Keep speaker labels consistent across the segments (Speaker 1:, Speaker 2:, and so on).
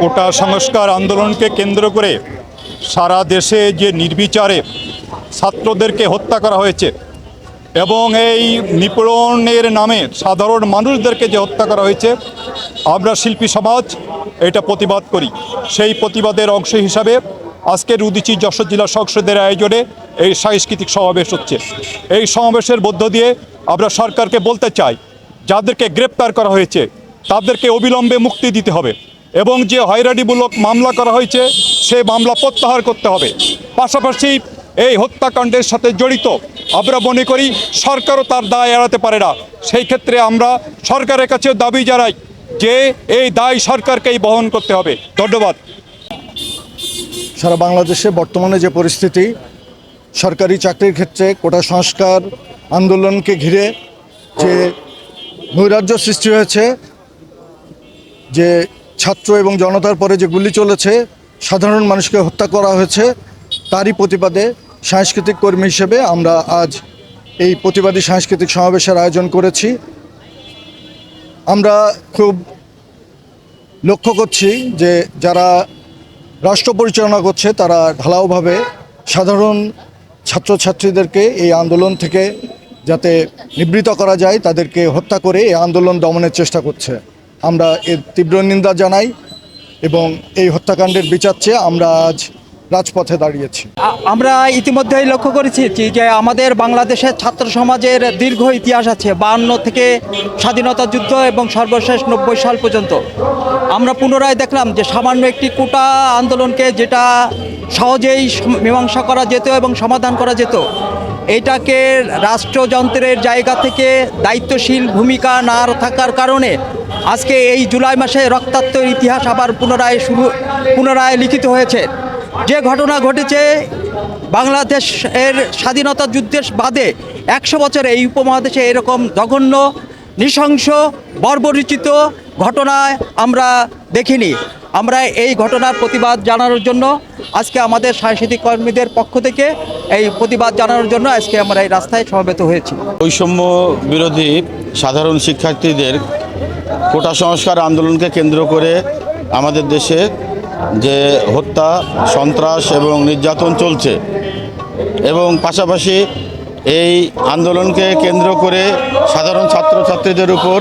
Speaker 1: কোটা সংস্কার আন্দোলনকে কেন্দ্র করে সারা দেশে যে নির্বিচারে ছাত্রদেরকে হত্যা করা হয়েছে এবং এই নিপীড়নের নামে সাধারণ মানুষদেরকে যে হত্যা করা হয়েছে, আমরা শিল্পী সমাজ এটা প্রতিবাদ করি। সেই প্রতিবাদের অংশ হিসাবে আজকের উদিচি যশোর জেলা সংসদের আয়োজনে এই সাংস্কৃতিক সমাবেশ হচ্ছে। এই সমাবেশের মধ্য দিয়ে আমরা সরকারকে বলতে চাই, যাদেরকে গ্রেপ্তার করা হয়েছে, তাদেরকে অবিলম্বে মুক্তি দিতে হবে। এবং যে হয়রানিমূলক মামলা করা হয়েছে, সে মামলা প্রত্যাহার করতে হবে। পাশাপাশি এই হত্যাকাণ্ডের সাথে জড়িত, আমরা মনে করি সরকারও তার দায় এড়াতে পারে না। সেই ক্ষেত্রে আমরা সরকারের কাছে দাবি জানাই যে এই দায় সরকারকেই বহন করতে হবে। ধন্যবাদ।
Speaker 2: সারা বাংলাদেশে বর্তমানে যে পরিস্থিতি, সরকারি চাকরির ক্ষেত্রে কোটা সংস্কার আন্দোলনকে ঘিরে যে নৈরাজ্য সৃষ্টি হয়েছে, যে ছাত্র এবং জনতার পরে যে গুলি চলেছে, সাধারণ মানুষকে হত্যা করা হয়েছে, তারই প্রতিবাদে সাংস্কৃতিক কর্মী হিসেবে আমরা আজ এই প্রতিবাদী সাংস্কৃতিক সমাবেশের আয়োজন করেছি। আমরা খুব লক্ষ্য করছি যে যারা রাষ্ট্র পরিচালনা করছে, তারা ঢালাওভাবে সাধারণ ছাত্রছাত্রীদেরকে এই আন্দোলন থেকে যাতে নিবৃত করা যায়, তাদেরকে হত্যা করে এই আন্দোলন দমনের চেষ্টা করছে। আমরা এর তীব্র নিন্দা জানাই এবং এই হত্যাকাণ্ডের বিচার চেয়ে আমরা আজ রাজপথে দাঁড়িয়েছি।
Speaker 3: আমরা ইতিমধ্যেই লক্ষ্য করেছি যে- আমাদের বাংলাদেশের ছাত্র সমাজের দীর্ঘ ইতিহাস আছে বাহান্ন থেকে স্বাধীনতা যুদ্ধ এবং সর্বশেষ নব্বই সাল পর্যন্ত। আমরা পুনরায় দেখলাম যে সামান্য একটি কোটা আন্দোলনকে যেটা সহজেই মীমাংসা করা যেত এবং সমাধান করা যেত এটাকে রাষ্ট্রযন্ত্রের জায়গা থেকে দায়িত্বশীল ভূমিকা না থাকার কারণে আজকে এই জুলাই মাসে রক্তাক্ত ইতিহাস আবার পুনরায় শুরু, পুনরায় লিখিত হয়েছে। যে ঘটনা ঘটেছে বাংলাদেশের স্বাধীনতা যুদ্ধের বাদে একশো বছরে এই উপমহাদেশে এরকম জঘন্য, নৃশংস, বর্বরিচিত ঘটনায় আমরা দেখিনি। আমরা এই ঘটনার প্রতিবাদ জানানোর জন্য আজকে আমাদের সাংস্কৃতিক কর্মীদের পক্ষ থেকে এই প্রতিবাদ জানানোর জন্য আজকে আমরা এই রাস্তায় সমবেত হয়েছি।
Speaker 4: বৈষম্য বিরোধী সাধারণ শিক্ষার্থীদের কোটা সংস্কার আন্দোলনকে কেন্দ্র করে আমাদের দেশে যে হত্যা, সন্ত্রাস এবং নির্যাতন চলছে এবং পাশাপাশি এই আন্দোলনকে কেন্দ্র করে সাধারণ ছাত্রছাত্রীদের উপর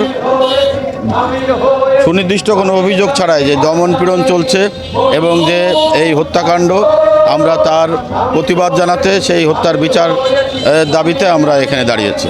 Speaker 4: সুনির্দিষ্ট কোনো অভিযোগ ছাড়াই যে দমন পীড়ন চলছে এবং যে এই হত্যাকাণ্ড, আমরা তার প্রতিবাদ জানাতে সেই হত্যার বিচার দাবিতে আমরা এখানে দাঁড়িয়েছি।